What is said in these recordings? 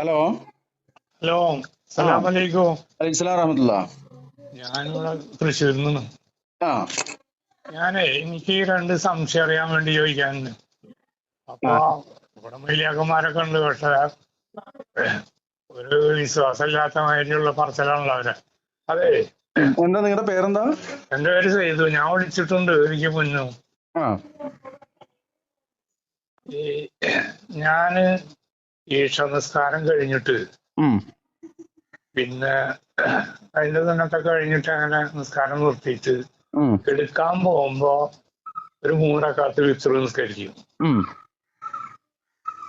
Hello hello സലാം അലൈക്കും അലൈഹിസ്സലാം റഹമത്തുള്ള ഞാനിവിടെ തൃശ്ശൂരിൽ നിന്ന് ആ. ഞാനേ എനിക്ക് രണ്ട് സംശയം അറിയാൻ വേണ്ടി ചോദിക്കാനുണ്ട്. അപ്പൊ ഇവിടെ മൈലിയാക്കന്മാരൊക്കെ ഉണ്ട് പക്ഷെ ഒരു വിശ്വാസമില്ലാത്ത മാതിരിയുള്ള പറച്ചിലാണല്ലോ അവരെ. അതെ. എന്താ നിങ്ങളുടെ പേരെന്താ? എന്റെ പേര് ചെയ്തു ഞാൻ വിളിച്ചിട്ടുണ്ട് എനിക്ക് മുന്നു. ഈ ഞാൻ ഈശ നിസ്കാരം കഴിഞ്ഞിട്ട് പിന്നെ അതിന്റെ തന്നൊക്കെ കഴിഞ്ഞിട്ട് അങ്ങനെ നിസ്കാരം നിർത്തിയിട്ട് എടുക്കാൻ പോകുമ്പോ ഒരു മൂന്നരക്കാത്ത് വിത്ര നിസ്കരിക്കും.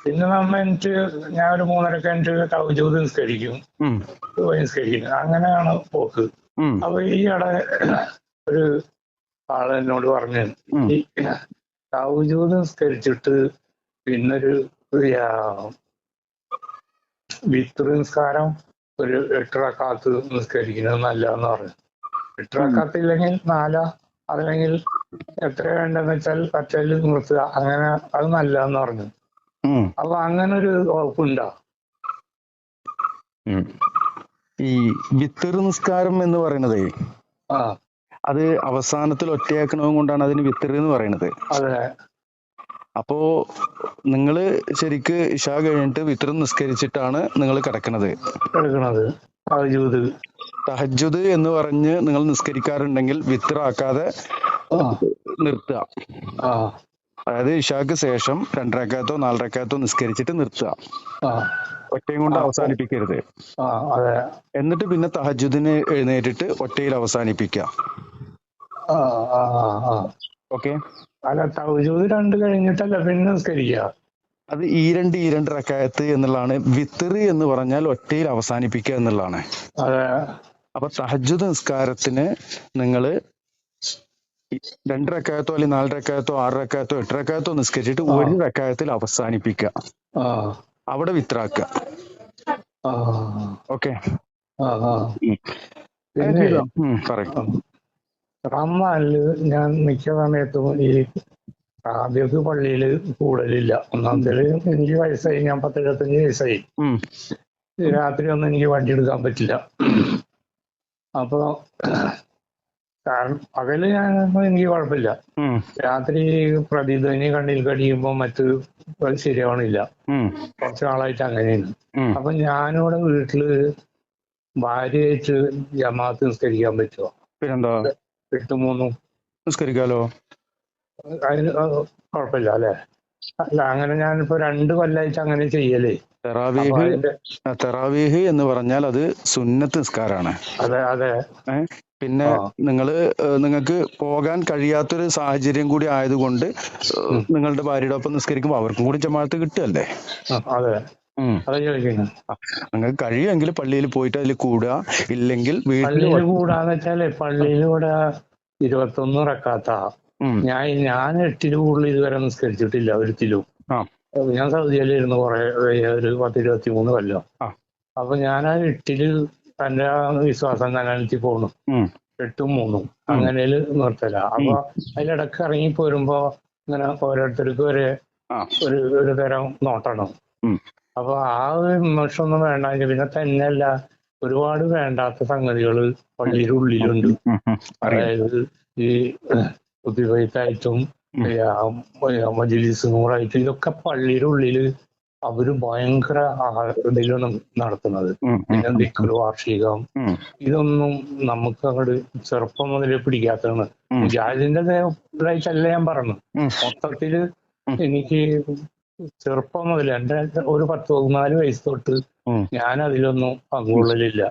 പിന്നെ നമ്മ എനിക്ക് ഞാൻ ഒരു മൂന്നരക്ക് എനിക്ക് തൗജൂത് നിസ്കരിക്കും. നിസ്കരിക്കുന്നു നിസ്കരിക്കും. അങ്ങനെയാണ് പോക്ക്. അപ്പൊ ഈയിടെ ഒരു ആൾ എന്നോട് പറഞ്ഞു തൗജൂത് നിസ്കരിച്ചിട്ട് പിന്നൊരു വിത്ര നിസ്കാരം ഒരു എട്ടറക്കാത്ത് നിസ്കരിക്കുന്നത് നല്ലതെന്ന് പറഞ്ഞു. എട്ടറക്കാത്ത് ഇല്ലെങ്കിൽ നാലാ അല്ലെങ്കിൽ എത്ര വേണ്ടെന്ന് വെച്ചാൽ പറ്റൽ നിർത്തുക. അങ്ങനെ അത് നല്ലതെന്ന് പറഞ്ഞു. അപ്പൊ അങ്ങനെ ഒരു വകുപ്പുണ്ടോ ഈ വിത്തർ നിസ്കാരം എന്ന് പറയുന്നത് അത് അവസാനത്തിൽ ഒറ്റയാക്കണവും കൊണ്ടാണ് അതിന് വിത്തർ എന്ന് പറയുന്നത്. അതെ. അപ്പോ നിങ്ങൾ ശരിക്ക് ഇഷ കഴിഞ്ഞിട്ട് വിത്രം നിസ്കരിച്ചിട്ടാണ് നിങ്ങൾ കിടക്കണത്? തഹജുദ് എന്ന് പറഞ്ഞ് നിങ്ങൾ നിസ്കരിക്കാറുണ്ടെങ്കിൽ വിത്രാക്കാതെ നിർത്തുക. അതായത് ഇഷാക്ക് ശേഷം രണ്ടരക്കാത്തോ നാലരക്കാത്തോ നിസ്കരിച്ചിട്ട് നിർത്തുക. ഒറ്റയും കൊണ്ട് അവസാനിപ്പിക്കരുത്. എന്നിട്ട് പിന്നെ തഹജുദിന് എഴുന്നേറ്റിട്ട് ഒറ്റയിൽ അവസാനിപ്പിക്കുക. ഓക്കെ. അല്ല തൗജൂദ് രണ്ട് കഴിഞ്ഞിട്ടല്ല പിന്നെ നിസ്കരിക്കുക അത് ഈ രണ്ട് ഈ രണ്ട് റക്കായത്ത് എന്നുള്ളതാണ്. വിത്തറ് എന്ന് പറഞ്ഞാൽ ഒറ്റയിൽ അവസാനിപ്പിക്കുക എന്നുള്ളതാണ്. അതെ. അപ്പൊ തഹജുദ് നിസ്കാരത്തിന് നിങ്ങൾ രണ്ട് റക്കായത്തോ അല്ലെങ്കിൽ നാല് റക്കായത്തോ ആറ് റക്കായത്തോ എട്ട് റക്കായത്തോ നിസ്കരിച്ചിട്ട്. ഒരു റക്കായത്തിൽ അവസാനിപ്പിക്ക അവിടെ വിത്രാക്കുക. ഓക്കെ? പറയും. റമ്മാനിൽ ഞാൻ മിക്ക സമയത്തും ഈ പ്രാദേശിക പള്ളിയിൽ കൂടലില്ല. ഒന്നാമത്തേൽ എനിക്ക് വയസ്സായി ഞാൻ പത്തെഴുപത്തഞ്ച് വയസ്സായി. രാത്രി ഒന്നും എനിക്ക് വണ്ടി എടുക്കാൻ പറ്റില്ല. അപ്പൊ കാരണം പകൽ ഞാൻ എനിക്ക് കുഴപ്പമില്ല. രാത്രി പ്രതിധ്വനി കണ്ണിൽ കടിയുമ്പോൾ മറ്റു ശരിയാവണില്ല. കുറച്ചു നാളായിട്ട് അങ്ങനെയാണ്. അപ്പൊ ഞാനിവിടെ വീട്ടിൽ ഭാര്യയായിട്ട് ജമാഅത്ത് നിസ്കരിക്കാൻ പറ്റുമോ പിന്നെന്താ? എട്ട് മൂന്നും നിസ്കരിക്കാലോ അതിന് അത് കുഴപ്പമില്ല അല്ലെ? അല്ല അങ്ങനെ ഞാനിപ്പോ രണ്ട് കൊല്ലായിട്ട് അങ്ങനെ ചെയ്യലേ. തെറാവീഹ് തെറാവീഹ് എന്ന് പറഞ്ഞാൽ അത് സുന്നത്ത് നിസ്കാരാണ്. അതെ അതെ. പിന്നെ നിങ്ങൾ നിങ്ങൾ നിങ്ങൾക്ക് പോകാൻ കഴിയാത്തൊരു സാഹചര്യം കൂടി ആയതുകൊണ്ട് നിങ്ങളുടെ ഭാര്യയുടെ ഒപ്പം നിസ്കരിക്കുമ്പോൾ അവർക്കും കൂടി ജമാഅത്ത് കിട്ടുകയല്ലേ അതെ. നിങ്ങൾക്ക് കഴിയുമെങ്കിൽ പള്ളിയിൽ പോയിട്ട് അതിൽ കൂടുക ഇല്ലെങ്കിൽ പള്ളിയിൽ കൂടാന്ന് വെച്ചാൽ പള്ളിയിൽ ഇവിടെ ഇരുപത്തൊന്ന് റക്കാത്ത. ഞാൻ ഞാൻ എട്ടിന് കൂടുതൽ ഇതുവരെ നിസ്കരിച്ചിട്ടില്ല ഒരിക്കലും. ആ. ഞാൻ സൗദിയിലിരുന്ന് കുറെ ഒരു പത്ത് ഇരുപത്തി മൂന്ന് കൊല്ലം അപ്പൊ ഞാൻ ആ എട്ടിൽ തന്റെ വിശ്വാസം കനാലത്തിൽ പോണു. എട്ടും മൂന്നും. അങ്ങനെ നിർത്തല. അപ്പൊ അതിലിടക്ക് ഇറങ്ങി പോരുമ്പോ ഇങ്ങനെ ഓരോരുത്തർക്കും ഒരു ഒരു തരം നോട്ടണം. അപ്പൊ ആ ഒരു വിമർശമൊന്നും വേണ്ട പിന്നെ തന്നെയല്ല ഒരുപാട് വേണ്ടാത്ത സംഗതികൾ പള്ളിയുടെ ഉള്ളിലുണ്ട് അതായത് ഈ കുത്തിവയ്ത്തായിട്ടും മജിലിസ് നൂറായിട്ടും ഇതൊക്കെ പള്ളിയുടെ ഉള്ളിൽ അവർ ഭയങ്കര ഇതിലാണ് നടത്തുന്നത്. പിന്നെ ദിക്കറ് വാർഷികം. ഇതൊന്നും നമുക്ക് അങ്ങോട്ട് ചെറുപ്പം മുതലേ പിടിക്കാത്തതാണ്. ജാതിന്റെ ഇതായിട്ടല്ല ഞാൻ പറഞ്ഞു. മൊത്തത്തിൽ എനിക്ക് ചെറുപ്പം മുതൽ എന്റെ ഒരു പത്ത് പതിനാല് വയസ്സ് തൊട്ട് ഞാൻ അതിലൊന്നും പങ്കുകൊള്ളലില്ല.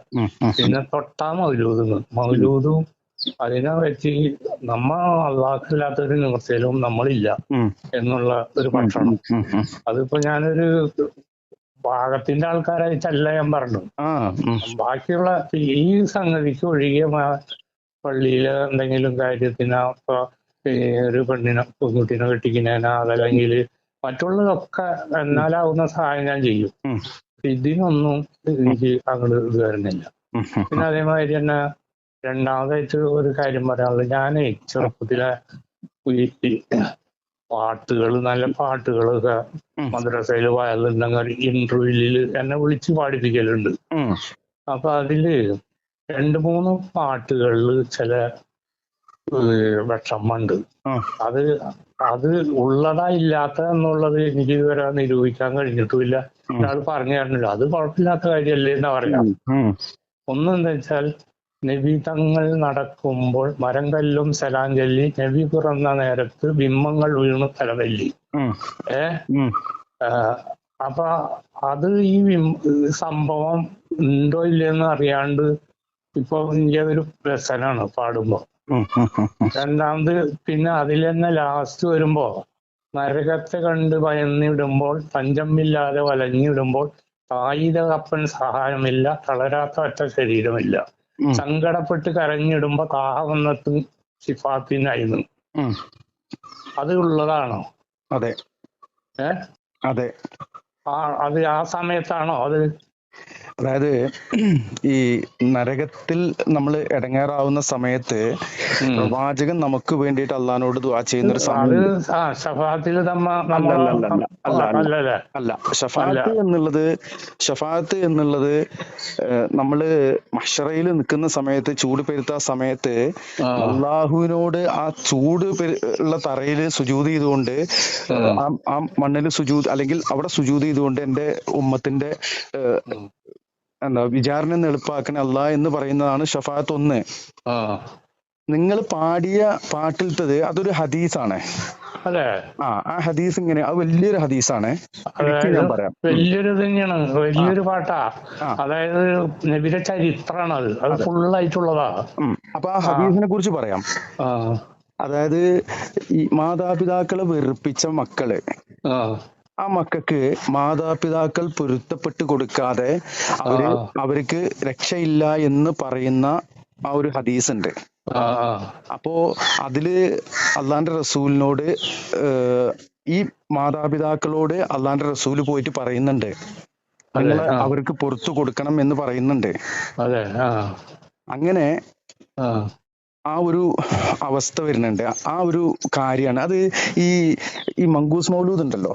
പിന്നെ തൊട്ടാ മൗലൂദ് മൗലൂദും അതിനെ വെച്ച് നമ്മ അള്ളാഹല്ലാത്തൊരു നിവർത്തിയിലും നമ്മളില്ല എന്നുള്ള ഒരു ഉം അതിപ്പോ ഞാനൊരു ഭാഗത്തിന്റെ ആൾക്കാരായിട്ടല്ല ഞാൻ പറഞ്ഞു ബാക്കിയുള്ള ഈ സംഗതിക്ക് ഒഴികെ പള്ളിയിലെ എന്തെങ്കിലും കാര്യത്തിനോ ഇപ്പൊ ഒരു പെണ്ണിനെ പെൺകുട്ടീനെ കെട്ടിക്കുന്നതിനാ അതല്ലെങ്കിൽ മറ്റുള്ളതൊക്കെ എന്നാലാവുന്ന സഹായം ഞാൻ ചെയ്യും. ഇതിനൊന്നും എനിക്ക് അങ്ങോട്ട് ഇത് വരുന്നില്ല. പിന്നെ അതേമാതിരി തന്നെ രണ്ടാമതായിട്ട് ഒരു കാര്യം പറയാനുള്ളത് ഞാൻ ചെറുപ്പത്തിലെ ഈ പാട്ടുകൾ നല്ല പാട്ടുകളൊക്കെ മദ്രസയിൽ മദ്രസയിൽ വയലുണ്ടെങ്കിൽ ഇന്റർവ്യൂവിൽ എന്നെ വിളിച്ച് പാടിപ്പിക്കലുണ്ട്. അപ്പൊ അതിൽ രണ്ട് മൂന്ന് പാട്ടുകളിൽ ചില വിഷമുണ്ട് അത് അത് ഉള്ളതാ ഇല്ലാത്ത എന്നുള്ളത് എനിക്ക് ഇതുവരെ നിരൂപിക്കാൻ കഴിഞ്ഞിട്ടുമില്ല. ഒരാൾ പറഞ്ഞു അത് കുഴപ്പമില്ലാത്ത കാര്യമല്ലേ എന്നാ പറയാം. ഒന്നെന്താ വെച്ചാൽ നബി തങ്ങൾ നടക്കുമ്പോൾ മരം കല്ലും സലാം ചൊല്ലി നബി പിറന്ന നേരത്ത് ബിംബങ്ങൾ വീണ് തലവല്ലി. ഏ അപ്പൊ അത് ഈ സംഭവം ഉണ്ടോ ഇല്ലയെന്ന് അറിയാണ്ട് ഇപ്പൊ എനിക്കതൊരു വ്യസനാണ് പാടുമ്പോ ഉം. ഉം. ഉം. രണ്ടാമത് പിന്നെ അതിൽ തന്നെ ലാസ്റ്റ് വരുമ്പോ നരകത്തെ കണ്ട് ഭയന്നിടുമ്പോൾ പഞ്ചമില്ലാതെ വലഞ്ഞിടുമ്പോൾ ആയുധ കപ്പൻ സഹായമില്ല തളരാത്ത ഒറ്റ ശരീരമില്ല. സങ്കടപ്പെട്ട് കരഞ്ഞിടുമ്പോ താഹവന്നത്തും സിഫാത്തിനായിരുന്നു. അത് ഉള്ളതാണോ? അതെ. ഏ? അതെ. ആ അത് ആ സമയത്താണോ അത്? അതായത് ഈ നരകത്തിൽ നമ്മൾ ഇടങ്ങേറാവുന്ന സമയത്ത്. പ്രവാചകൻ നമുക്ക് വേണ്ടിയിട്ട് അള്ളഹാനോട് ദുവാ ചെയ്യുന്ന ഒരു സമയം അല്ല, അല്ല, ഷഫാത്ത് എന്നുള്ളത് ഷഫാത്ത് എന്നുള്ളത് നമ്മൾ മഷറയിൽ നിൽക്കുന്ന സമയത്ത് ചൂട് പെരുത്ത സമയത്ത്. അള്ളാഹുവിനോട് ആ ചൂട് ഉള്ള തറയിൽ സുജൂത് ചെയ്തുകൊണ്ട് ആ മണ്ണിൽ സുജൂത് അല്ലെങ്കിൽ അവിടെ സുജൂത് ചെയ്തുകൊണ്ട് എന്റെ ഉമ്മത്തിന്റെ. എന്താ വിചാരണ എളുപ്പാക്കണ അല്ലാ എന്ന് പറയുന്നതാണ് ഷഫാത്ത് ഒന്ന്. നിങ്ങൾ പാടിയ പാട്ടിലത്തത് അതൊരു ഹദീസാണ്. അതെ. ആ ആ ഹദീസ് ഇങ്ങനെ അത് വലിയൊരു ഹദീസാണ്. ഞാൻ പറയാം. വലിയൊരു തന്നെയാണ്. വലിയൊരു പാട്ടാ. അതായത് നബിയുടെ ചരിത്രമാണ് അത്. അത് ഫുള്ളായിട്ടുള്ളതാ. അപ്പൊ ആ ഹദീസിനെ കുറിച്ച് പറയാം. അതായത് ഈ മാതാപിതാക്കളെ വെറുപ്പിച്ച മക്കൾ. ആ മക്കൾക്ക് മാതാപിതാക്കൾ പൊരുത്തപ്പെട്ട് കൊടുക്കാതെ അവർ അവർക്ക് രക്ഷയില്ല എന്ന് പറയുന്ന ആ ഒരു ഹദീസ് ഉണ്ട് അപ്പോ അതിൽ അള്ളാന്റെ റസൂലിനോട് ഈ മാതാപിതാക്കളോട് അള്ളാന്റെ റസൂൽ പോയിട്ട് പറയുന്നുണ്ട്. നിങ്ങൾ അവർക്ക് പുറത്തു കൊടുക്കണം എന്ന് പറയുന്നുണ്ട്. അങ്ങനെ ആ. ആ ഒരു അവസ്ഥ വരുന്നുണ്ട്. ആ ഒരു കാര്യമാണ് അത് ഈ ഈ മങ്കൂസ് മൗലൂദ് ഉണ്ടല്ലോ?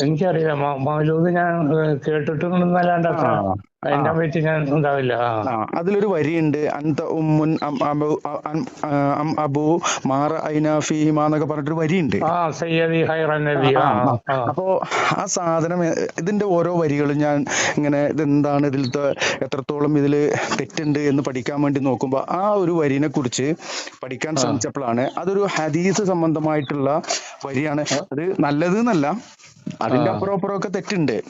എനിക്കറിയാം മ- മൗലൂദ് ഞാൻ കേട്ടിട്ടുണ്ടെന്നല്ലാണ്ട് അത്ര. പറ്റി ഞാൻ ഉണ്ടാവില്ല. അതിലൊരു വരിയുണ്ട്. അന്ത ഉമ്മുൻ അബു അം- അം അബു മാറ ഐനാ എന്നൊക്കെ പറഞ്ഞിട്ടൊരു വരിയുണ്ട്. അപ്പോ ആ സാധനം ഇതിന്റെ ഓരോ വരികളും ഞാൻ ഇങ്ങനെ ഇതെന്താണ് ഇതിലത്തെ എത്രത്തോളം ഇതിൽ തെറ്റുണ്ട് എന്ന് പഠിക്കാൻ വേണ്ടി നോക്കുമ്പോ ആ ഒരു വരിനെ കുറിച്ച് പഠിക്കാൻ ശ്രമിച്ചപ്പോഴാണ് അതൊരു ഹദീസ് സംബന്ധമായിട്ടുള്ള വരിയാണ്. അത് നല്ലത് എന്നല്ല അതിന്റെ. അപ്പുറം അപ്പുറം ഒക്കെ തെറ്റുണ്ട്.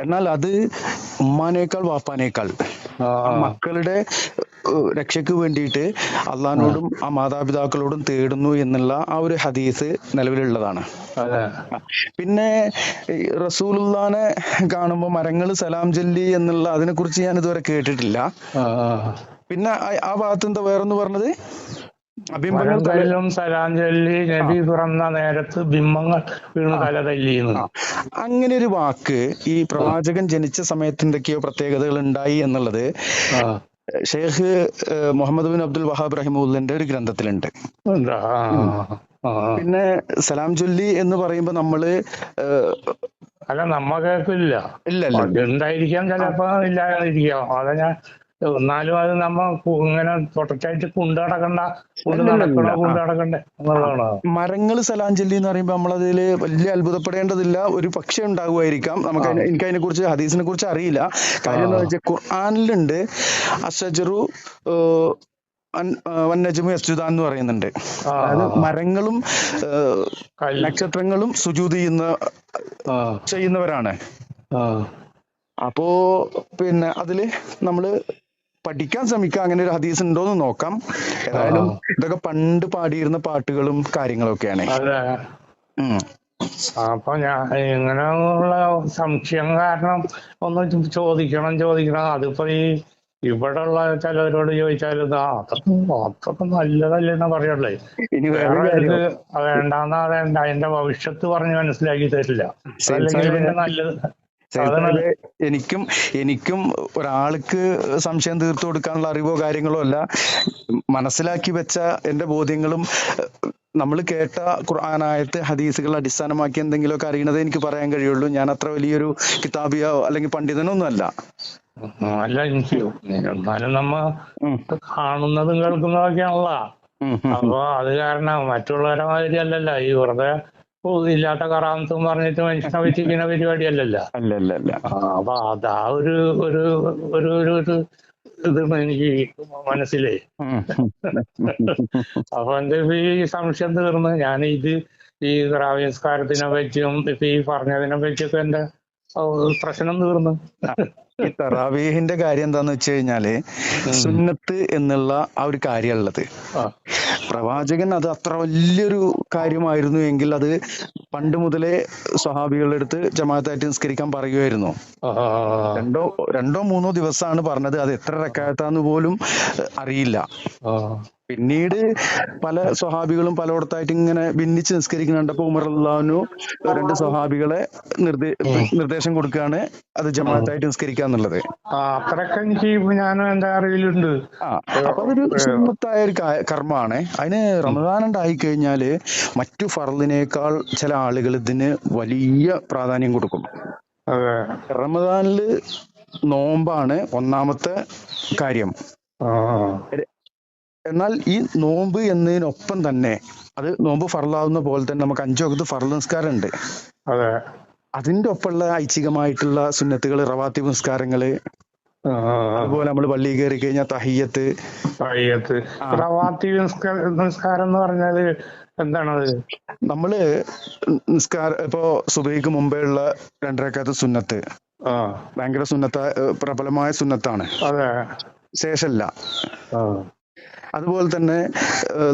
എന്നാൽ അത് ഉമ്മാനേക്കാൾ വാപ്പാനേക്കാൾ മക്കളുടെ രക്ഷയ്ക്ക് വേണ്ടിയിട്ട് അള്ളഹാനോടും ആ. മാതാപിതാക്കളോടും തേടുന്നു എന്നുള്ള ആ ഒരു ഹദീസ് നിലവിലുള്ളതാണ്. പിന്നെ റസൂലുല്ലാനെ കാണുമ്പോൾ മരങ്ങൾ സലാം ചൊല്ലി എന്നുള്ള അതിനെ കുറിച്ച് ഞാൻ ഇതുവരെ കേട്ടിട്ടില്ല. പിന്നെ ആ- ആ ഭാഗത്ത് എന്താ വേറൊന്ന് പറഞ്ഞത്? നബി പിറന്ന നേരത്ത് ബിംബങ്ങൾ വീണ് തല തല്ലിയെന്ന് അങ്ങനെ ഒരു വാക്ക് ഈ പ്രവാചകൻ ജനിച്ച സമയത്ത് എന്തൊക്കെയോ പ്രത്യേകതകൾ ഉണ്ടായി എന്നുള്ളത് Sheikh Sheikh Muhammad bin Abdul Wahab റഹിമുല്ലിന്റെ ഒരു ഗ്രന്ഥത്തിലുണ്ട്. പിന്നെ സലാം ചൊല്ലി എന്ന് പറയുമ്പോ നമ്മൾ അല്ല നമ്മ കേൾക്കില്ല. ഇല്ല ഉണ്ടായിരിക്കാം ചിലപ്പോ ഇല്ലാതിരിക്കാം. അതാ ഞാൻ എന്നാലും അത് നമ്മ ഇങ്ങനെ തുടർച്ചയായിട്ട് കൊണ്ടു നടക്കണ്ട കൊണ്ട് നടക്കണോ നടക്കണ്ടേ എന്നുള്ളതാണ്. മരങ്ങൾ സലാം ചൊല്ലി എന്ന് പറയുമ്പോൾ നമ്മളതിൽ വലിയ അത്ഭുതപ്പെടേണ്ടതില്ല. ഒരു പക്ഷേ ഉണ്ടാകുമായിരിക്കാം. നമുക്ക് എനിക്ക് അതിനെ കുറിച്ച് ഹദീസിനെ കുറിച്ച് അറിയില്ല. കാര്യം എന്താ വെച്ചാൽ ഖുർആനിലുണ്ട് അഷജറു വന്നജമു യസ്ജുദാൻ എന്ന് പറയുന്നുണ്ട്. അതായത് മരങ്ങളും. നക്ഷത്രങ്ങളും സുജൂത് ചെയ്യുന്ന ചെയ്യുന്നവരാണ്. അപ്പോ പിന്നെ അതിൽ നമ്മൾ പഠിക്കാൻ ശ്രമിക്കുക അങ്ങനെ ഒരു ഹദീസ് ഉണ്ടോ എന്ന് നോക്കാം. ഏതായാലും ഇതൊക്കെ പണ്ട് പാടിയിരുന്ന പാട്ടുകളും കാര്യങ്ങളും ഒക്കെയാണ്. അപ്പൊ ഞാൻ ഇങ്ങനെയുള്ള സംശയം കാരണം ഒന്ന് ചോദിക്കണം ചോദിക്കണം. അതിപ്പോ ഈ ഇവിടെ ഉള്ള ചിലവരോട് ചോദിച്ചാൽ അത്രക്കും അതൊക്കെ അതൊക്കെ നല്ലതല്ലെന്ന് പറയുള്ളേ. വേണ്ടാന്നാ വേണ്ട അതിന്റെ ഭവിഷ്യത്ത് പറഞ്ഞ് മനസ്സിലാക്കി തരില്ല. അല്ലെങ്കിൽ പിന്നെ നല്ലത് സാഹിബേ, എനിക്കും എനിക്കും ഒരാൾക്ക് സംശയം തീർത്തു കൊടുക്കാനുള്ള അറിവോ കാര്യങ്ങളോ അല്ല. മനസ്സിലാക്കി വെച്ച എന്റെ ബോധ്യങ്ങളും നമ്മൾ കേട്ട ഖുർആനായത്ത് ഹദീസുകൾ അടിസ്ഥാനമാക്കി എന്തെങ്കിലുമൊക്കെ അറിയണത് എനിക്ക് പറയാൻ കഴിയുള്ളൂ. ഞാൻ അത്ര വലിയൊരു കിതാബിയോ അല്ലെങ്കിൽ പണ്ഡിതനൊന്നും അല്ല. അല്ല എന്നാലും നമ്മ കാണുന്നതും കേൾക്കുന്നതൊക്കെയാണല്ലോ. അപ്പൊ അത് കാരണം മറ്റുള്ളവരെ മാതിരി അല്ലല്ലോ. ഈ വെറുതെ ഇല്ലാത്ത കറാമത്തും പറഞ്ഞിട്ട് മനുഷ്യനെ വെച്ചിരിക്കുന്ന പരിപാടി അല്ലല്ലോ അല്ല അല്ല ആ, അപ്പൊ അതാ ഒരു ഒരു ഒരു ഒരു ഒരു ഇതാണ് എനിക്ക് മനസ്സിലേ. അപ്പൊ എന്റെ ഈ സംശയം തീർന്ന്. ഞാൻ ഇത് ഈ ദ്രാവ്യസ്കാരത്തിനെ പറ്റിയും ഇപ്പൊ ഈ പറഞ്ഞതിനെ പറ്റിയൊക്കെ എന്റെ പ്രശ്നം തീർന്നു. ഈ തറാവീഹിന്റെ കാര്യം എന്താന്ന് വെച്ച് കഴിഞ്ഞാൽ സുന്നത്ത് എന്നുള്ള ആ ഒരു കാര്യമുള്ളത് ആ, പ്രവാചകൻ അത് അത്ര വലിയൊരു കാര്യമായിരുന്നു എങ്കിൽ അത് പണ്ട് മുതലേ സ്വഹാബികളുടെ അടുത്ത് ജമാഅത്തായിട്ട് നിസ്കരിക്കാൻ പറയുമായിരുന്നു രണ്ടോ രണ്ടോ മൂന്നോ ദിവസമാണ് പറഞ്ഞത്. അത് എത്ര റക്കാത്താന്ന് പോലും അറിയില്ല. പിന്നീട് പല സ്വഹാബികളും പലയിടത്തായിട്ട് ഇങ്ങനെ ഭിന്നിച്ച് നിസ്കരിക്കുന്ന കണ്ടപ്പോ ഉമർ അള്ളാഹുനു രണ്ട് സ്വഹാബികളെ നിർദ്ദേ നിർദ്ദേശം കൊടുക്കുകയാണ് അത് ജമാഅത്തായിട്ട് നിസ്കരിക്കുക എന്നുള്ളത്. ആ, അത്രയൊക്കെ എനിക്ക് ഞാനും എന്റെ അറിവിലുണ്ട്. ആ അപ്പൊ അതൊരു സുന്നത്തായ ഒരു കർമ്മമാണ്. അതിന് റമദാൻ ഉണ്ടായി കഴിഞ്ഞാൽ മറ്റു ഫറലിനേക്കാൾ ചില ആളുകൾ ഇതിന് വലിയ പ്രാധാന്യം കൊടുക്കും. റമദാനിൽ നോമ്പാണ് ഒന്നാമത്തെ കാര്യം. എന്നാൽ ഈ നോമ്പ് എന്നതിനൊപ്പം തന്നെ അത് നോമ്പ് ഫറലാവുന്ന പോലെ തന്നെ നമുക്ക് അഞ്ചു വകുത്ത് ഫറൽ നിസ്കാരം ഉണ്ട് അതെ. അതിന്റെ ഒപ്പമുള്ള ഐച്ഛികമായിട്ടുള്ള സുന്നത്തുകൾ റവാത്തി നിസ്കാരങ്ങൾ അതുപോലെ നമ്മൾ പള്ളിയിൽ കയറി കഴിഞ്ഞാൽ തഹിയത്ത് അയ്യത്ത് റവാത്തി നിസ്കാരം എന്ന് പറഞ്ഞാൽ എന്താണത്? നമ്മൾ നിസ്കാര ഇപ്പോ സുബൈക്ക് മുമ്പേ ഉള്ള രണ്ടരക്കാത്ത സുന്നത്ത്. ആ. ഭയങ്കര സുന്നത്ത പ്രബലമായ സുന്നത്താണ്. ശേഷമല്ല ആ. അതുപോലെ തന്നെ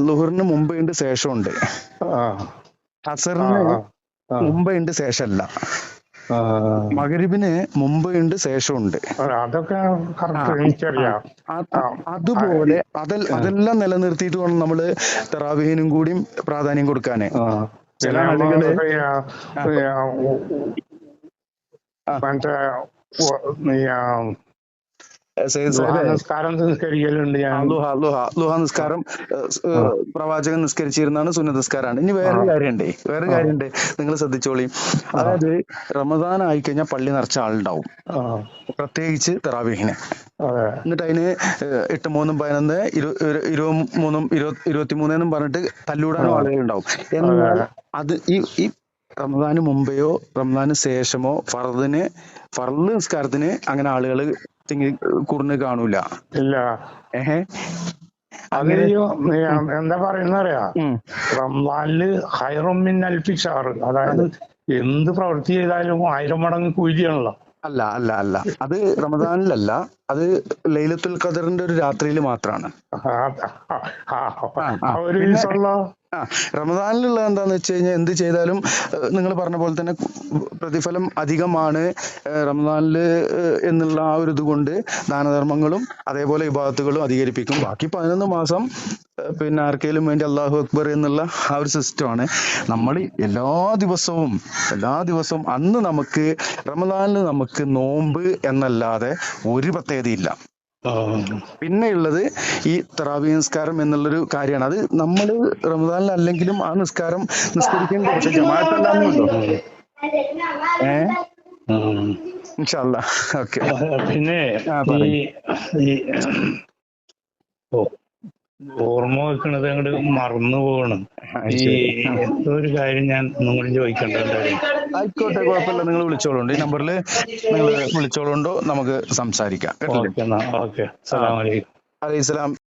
ലുഹറിന് മുമ്പ് ഉണ്ട് ശേഷമുണ്ട് അസറിന് ആ. മുമ്പ് ഉണ്ട് ശേഷമല്ല. മകരിബിന് മുമ്പ് ഉണ്ട് ശേഷമുണ്ട്. അതെ, അതൊക്കെ അതുപോലെ അതെ അതെല്ലാം നിലനിർത്തിയിട്ട് വേണം നമ്മൾ തെറാവിഹിനും കൂടിയും പ്രാധാന്യം കൊടുക്കാന്. ചില ആളുകൾ മറ്റേ നിസ്കാരം നിസ്കരിക്കലുണ്ട് ആ, ഞാൻ ലുഹ ലുഹ. ലുഹ നിസ്കാരം ഏഹ്, ഏഹ്, പ്രവാചകൻ നിസ്കരിച്ചിരുന്നാണ് സുന്ന നിസ്കാരമാണ്. ഇനി വേറെ കാര്യമുണ്ടേ. വേറെ കാര്യമുണ്ട്. നിങ്ങൾ ശ്രദ്ധിച്ചോളി. അതായത് റമദാൻ ആയി കഴിഞ്ഞാൽ പള്ളി നിറച്ച ആളുണ്ടാവും. പ്രത്യേകിച്ച് തെറാവിഹിന്. എന്നിട്ട് അതിന് എട്ട് മൂന്നും പതിനൊന്ന് ഇരുപത്തിമൂന്നും ഇരു- ഇരുപത് മൂന്നും ഇരുപത് ഇരുപത്തിമൂന്നെന്നും പറഞ്ഞിട്ട് തല്ലൂടാനും ആളുകളുണ്ടാവും. എന്നാൽ അത്. ഈ ഈ റമദാന് മുമ്പെയോ റമദാന് ശേഷമോ ഫറദിന് ഫറദ് നിസ്കാരത്തിന് അങ്ങനെ ആളുകൾ തിങ്ങി കുറിഞ്ഞ് കാണൂല. ഇല്ല. ഏഹ്? ഈ, എന്താ പറയുന്നറിയാ? ഉം. റംസാനിൽ ഹൈറമിൻ അൽപ്പിച്ചാറ് അതായത് എന്ത് പ്രവൃത്തി ചെയ്താലും ആയിരം മടങ്ങ് കൂലിയാണല്ലോ. അല്ല അല്ല അല്ല. അത് റമദാനിലല്ല. അത് ലൈലത്തുൽ ഖദറിന്റെ ഒരു രാത്രിയിൽ മാത്രമാണ് ആ, റമദാനിലുള്ള എന്താന്ന് വെച്ച് കഴിഞ്ഞാൽ എന്ത് ചെയ്താലും നിങ്ങൾ പറഞ്ഞ പോലെ തന്നെ പ്രതിഫലം അധികമാണ് റമദാനിൽ എന്നുള്ള ആ ഒരു ഇതുകൊണ്ട് ദാനധർമ്മങ്ങളും അതേപോലെ വിഭാഗത്തുകളും അധികരിപ്പിക്കും. ബാക്കി പതിനൊന്ന് മാസം പിന്നെ ആർക്കെങ്കിലും വേണ്ടി അള്ളാഹു അക്ബർ എന്നുള്ള ആ ഒരു സിസ്റ്റമാണ്. നമ്മൾ എല്ലാ ദിവസവും എല്ലാ ദിവസവും അന്ന് നമുക്ക് റമദാനിൽ നമുക്ക് നോമ്പ് എന്നല്ലാതെ ഒരു പ്രത്യേകതയില്ല. പിന്നെയുള്ളത് ഈ തറാവി നിസ്കാരം എന്നുള്ളൊരു കാര്യമാണ്. അത് നമ്മൾ റമദാനിൽ അല്ലെങ്കിലും ആ നിസ്കാരം നിസ്കരിക്കാൻ കുറച്ച് ജമാഅത്തല്ലാന്നുള്ളൂ ഏ. ഇൻഷാല്ല ഓക്കെ. പിന്നെ ഓർമ്മ വെക്കണത് അങ്ങോട്ട് മറന്നു പോകണം ഈ എന്തോ ഒരു കാര്യം ഞാൻ ഒന്നും കൂടി ചോദിക്കണ്ടായിരുന്നു ആയിക്കോട്ടെ കുഴപ്പമില്ല. നിങ്ങൾ വിളിച്ചോളുണ്ട്. ഈ നമ്പറിൽ നിങ്ങൾ വിളിച്ചോളുണ്ടോ? നമുക്ക് സംസാരിക്കാം. ഓക്കെ എന്നാ.